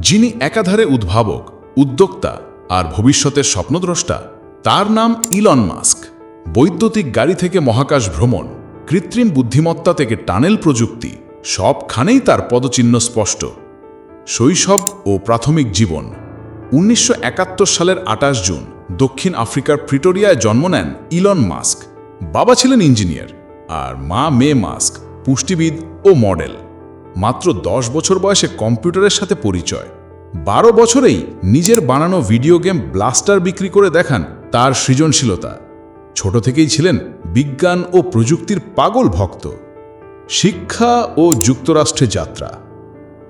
যিনি একাধারে উদ্ভাবক, উদ্যোক্তা আর ভবিষ্যতের স্বপ্নদ্রষ্টা, তার নাম ইলন মাস্ক। বৈদ্যুতিক গাড়ি থেকে মহাকাশ ভ্রমণ, কৃত্রিম বুদ্ধিমত্তা থেকে টানেল প্রযুক্তি, সবখানেই তার পদচিহ্ন স্পষ্ট। শৈশব ও প্রাথমিক জীবন। উনিশশো একাত্তর সালের আটাশ জুন দক্ষিণ আফ্রিকার প্রিটোরিয়ায় জন্ম নেন ইলন মাস্ক। বাবা ছিলেন ইঞ্জিনিয়ার আর মা মে মাস্ক, পুষ্টিবিদ ও মডেল। মাত্র দশ বছর বয়সে কম্পিউটারের সাথে পরিচয়। বারো বছরেই নিজের বানানো ভিডিও গেম ব্লাস্টার বিক্রি করে দেখান তার সৃজনশীলতা। ছোট থেকেই ছিলেন বিজ্ঞান ও প্রযুক্তির পাগল ভক্ত। শিক্ষা ও যুক্তরাষ্ট্রে যাত্রা।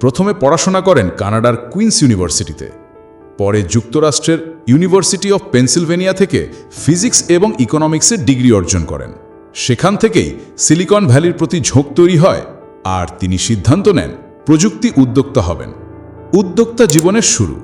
প্রথমে পড়াশোনা করেন কানাডার কুইন্স ইউনিভার্সিটিতে। পরে যুক্তরাষ্ট্রের ইউনিভার্সিটি অফ পেনসিলভেনিয়া থেকে ফিজিক্স এবং ইকোনমিক্সের ডিগ্রি অর্জন করেন। সেখান থেকেই সিলিকন ভ্যালির প্রতি ঝোঁক তৈরি হয় আর তিনি সিদ্ধান্ত নেন, প্রযুক্তি উদ্যোক্তা হবেন। উদ্যোক্তা জীবনের শুরু।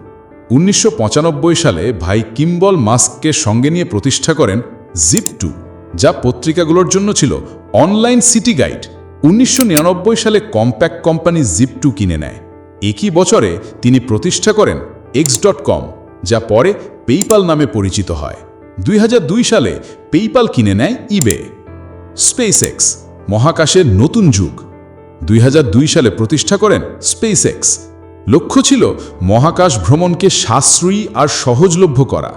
উনিশশো পঁচানব্বই সালে ভাই কিম্বল মাস্ককে সঙ্গে নিয়ে প্রতিষ্ঠা করেন জিপ টু, যা পত্রিকাগুলোর জন্য ছিল অনলাইন সিটি গাইড। উনিশশো নিরানব্বই সালে কম্প্যাক্ট কোম্পানি জিপ টু কিনে নেয়। একই বছরে তিনি প্রতিষ্ঠা করেন এক্স ডট কম, যা পরে পেইপাল নামে পরিচিত হয়। দুই হাজার দুই সালে পেইপাল কিনে নেয় ইবে। স্পেস এক্স মহাকাশের নতুন যুগ। দুই হাজার দুই সালে প্রতিষ্ঠা করেন স্পেস এক্স লক্ষ্য ছিল মহাকাশ ভ্রমণকে সাশ্রয়ী আর সহজলভ্য করা।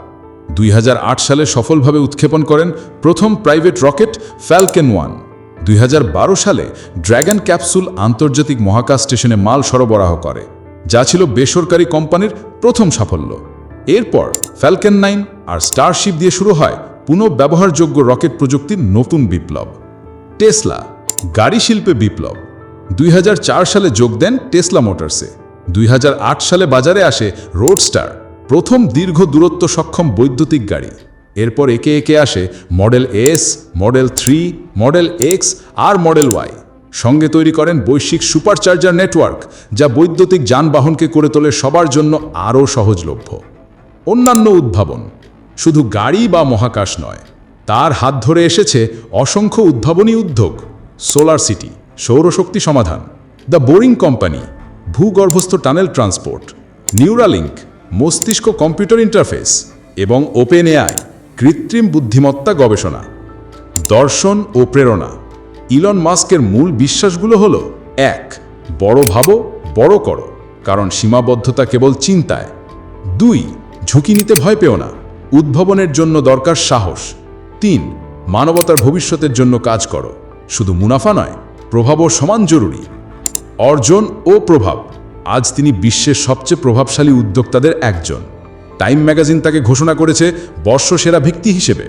দুই হাজার আট সালে সফলভাবে উৎক্ষেপণ করেন প্রথম প্রাইভেট রকেট ফ্যালকেন ওয়ান দুই হাজার বারো সালে ড্র্যাগন ক্যাপসুল আন্তর্জাতিক মহাকাশ স্টেশনে মাল সরবরাহ করে, যা ছিল বেসরকারি কোম্পানির প্রথম সাফল্য। এরপর ফ্যালকেন নাইন আর স্টারশিপ দিয়ে শুরু হয় পুনঃব্যবহারযোগ্য রকেট প্রযুক্তির নতুন বিপ্লব। টেসলা গাড়ি শিল্পে বিপ্লব। দুই হাজার চার সালে যোগ দেন টেসলা মোটরসে। দুই হাজার আট সালে বাজারে আসে রোডস্টার, প্রথম দীর্ঘ দূরত্ব সক্ষম বৈদ্যুতিক গাড়ি। এরপর একে একে আসে model S, model three, model X আর মডেল ওয়াই। সঙ্গে তৈরি করেন বৈশ্বিক সুপারচার্জার নেটওয়ার্ক, যা বৈদ্যুতিক যানবাহনকে করে তোলে সবার জন্য আরও সহজলভ্য। অন্যান্য উদ্ভাবন, শুধু গাড়ি বা মহাকাশ নয়, তার হাত ধরে এসেছে অসংখ্য উদ্ভাবনী উদ্যোগ, সোলার সিটি। সৌরশক্তি সমাধান, দ্য বোরিং কোম্পানি, ভূগর্ভস্থ টানেল ট্রান্সপোর্ট নিউরালিঙ্ক মস্তিষ্ক কম্পিউটার ইন্টারফেস এবং ওপেন এআই কৃত্রিম বুদ্ধিমত্তা গবেষণা। দর্শন ও প্রেরণা, ইলন মাস্কের মূল বিশ্বাসগুলো হল, এক, বড় ভাবো, বড় করো, কারণ সীমাবদ্ধতা কেবল চিন্তায়। দুই, ঝুঁকি নিতে ভয় পেও না, উদ্ভাবনের জন্য দরকার সাহস। তিন, মানবতার ভবিষ্যতের জন্য কাজ করো, শুধু মুনাফা নয় প্রভাবও সমান জরুরি। অর্জন ও প্রভাব। আজ তিনি বিশ্বের সবচেয়ে প্রভাবশালী উদ্যোক্তাদের একজন। টাইম ম্যাগাজিন তাকে ঘোষণা করেছে বর্ষসেরা ভিত্তি হিসেবে।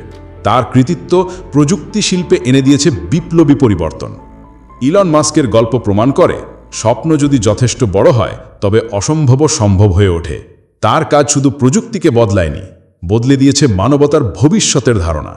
তার কৃতিত্ব প্রযুক্তি শিল্পে এনে দিয়েছে বিপ্লবী পরিবর্তন। ইলন মাস্কের গল্প প্রমাণ করে, স্বপ্ন যদি যথেষ্ট বড় হয়, তবে অসম্ভব সম্ভব হয়ে ওঠে। তার কাজ শুধু প্রযুক্তিকে বদলায়নি, বদলে দিয়েছে মানবতার ভবিষ্যতের ধারণা।